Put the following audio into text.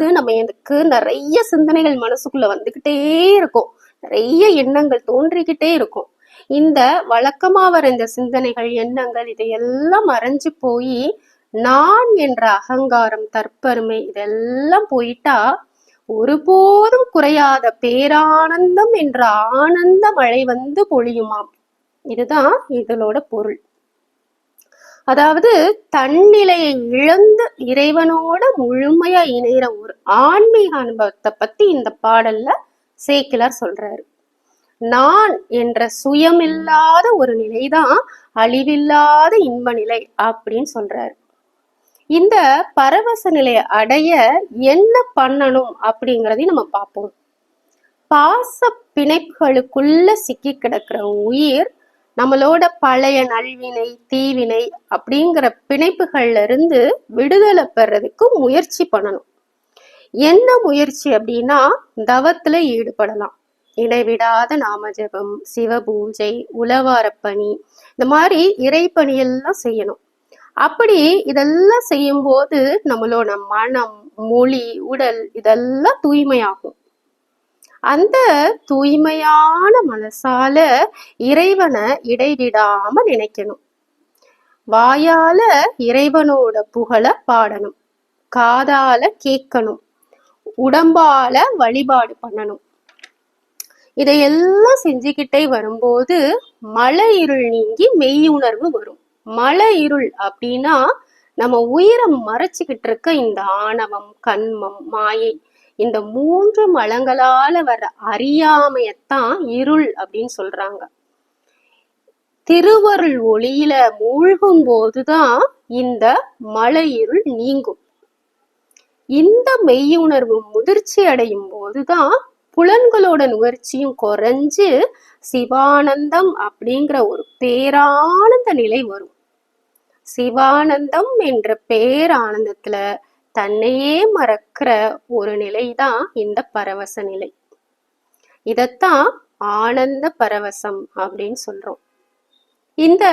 அது நம்ம எனக்கு நிறைய சிந்தனைகள் மனசுக்குள்ள வந்துகிட்டே இருக்கும். நிறைய எண்ணங்கள் தோன்றிக்கிட்டே இருக்கும். இந்த வழக்கமா வர இந்த சிந்தனைகள் எண்ணங்கள் இதையெல்லாம் மறைஞ்சு போய் நான் என்ற அகங்காரம் தற்பெருமை இதெல்லாம் போயிட்டா ஒருபோதும் குறையாத பேரானந்தம் என்ற ஆனந்த மழை வந்து பொழியுமாம். இதுதான் இதனோட பொருள். அதாவது தன்னிலையை இழந்து இறைவனோட முழுமையா இணைகிற ஒரு ஆன்மீக அனுபவத்தை பத்தி இந்த பாடல்ல சேக்கிலார் சொல்றாரு. நான் என்ற சுயமில்லாத ஒரு நிலைதான் அழிவில்லாத இன்ப நிலை அப்படின்னு சொல்றாரு. இந்த பரவச நிலையை அடைய என்ன பண்ணணும் அப்படிங்கிறதையும் நம்ம பார்ப்போம். பாச பிணைப்புகளுக்குள்ள சிக்கி கிடக்கிற உயிர் நம்மளோட பழைய நல்வினை தீவினை அப்படிங்கிற பிணைப்புகள்ல இருந்து விடுதலை பெறதுக்கு முயற்சி பண்ணணும். என்ன முயற்சி அப்படின்னா தவத்துல ஈடுபடலாம். இடைவிடாத நாம ஜெபம் சிவபூஜை உளவாரப் பணி இந்த மாதிரி இறைப்பணி எல்லாம் செய்யணும். அப்படி இதெல்லாம் செய்யும்போது நம்மளோட மனம் மொழி உடல் இதெல்லாம் தூய்மையாகும். அந்த தூய்மையான மனசால இறைவனை இடைவிடாம நினைக்கணும். வாயால இறைவனோட புகழ பாடணும். காதால கேட்கணும். உடம்பால வழிபாடு பண்ணணும். இதையெல்லாம் செஞ்சுக்கிட்டே வரும்போது மழை இருள் நீங்கி மெய்யுணர்வு வரும். மழை இருள் அப்படின்னா நம்ம உயிரை மறைச்சிக்கிட்டு இருக்க இந்த ஆணவம் கண்மம் மாயை இந்த மூன்று மலங்களால வர்ற அறியாமையத்தான் இருள் அப்படின்னு சொல்றாங்க. திருவருள் ஒளியில மூழ்கும் போதுதான் இந்த மலை இருள் நீங்கும். இந்த மெய்யுணர்வு முதிர்ச்சி அடையும் போதுதான் புலன்களோட நுகர்ச்சியும் குறைஞ்சு சிவானந்தம் அப்படிங்கிற ஒரு பேரானந்த நிலை வரும். சிவானந்தம் என்ற பேரானந்தத்துல தன்னையே மறக்கிற ஒரு நிலைதான் இந்த பரவச நிலை. இதத்தான் ஆனந்த பரவசம் அப்படின்னு சொல்றோம். இந்த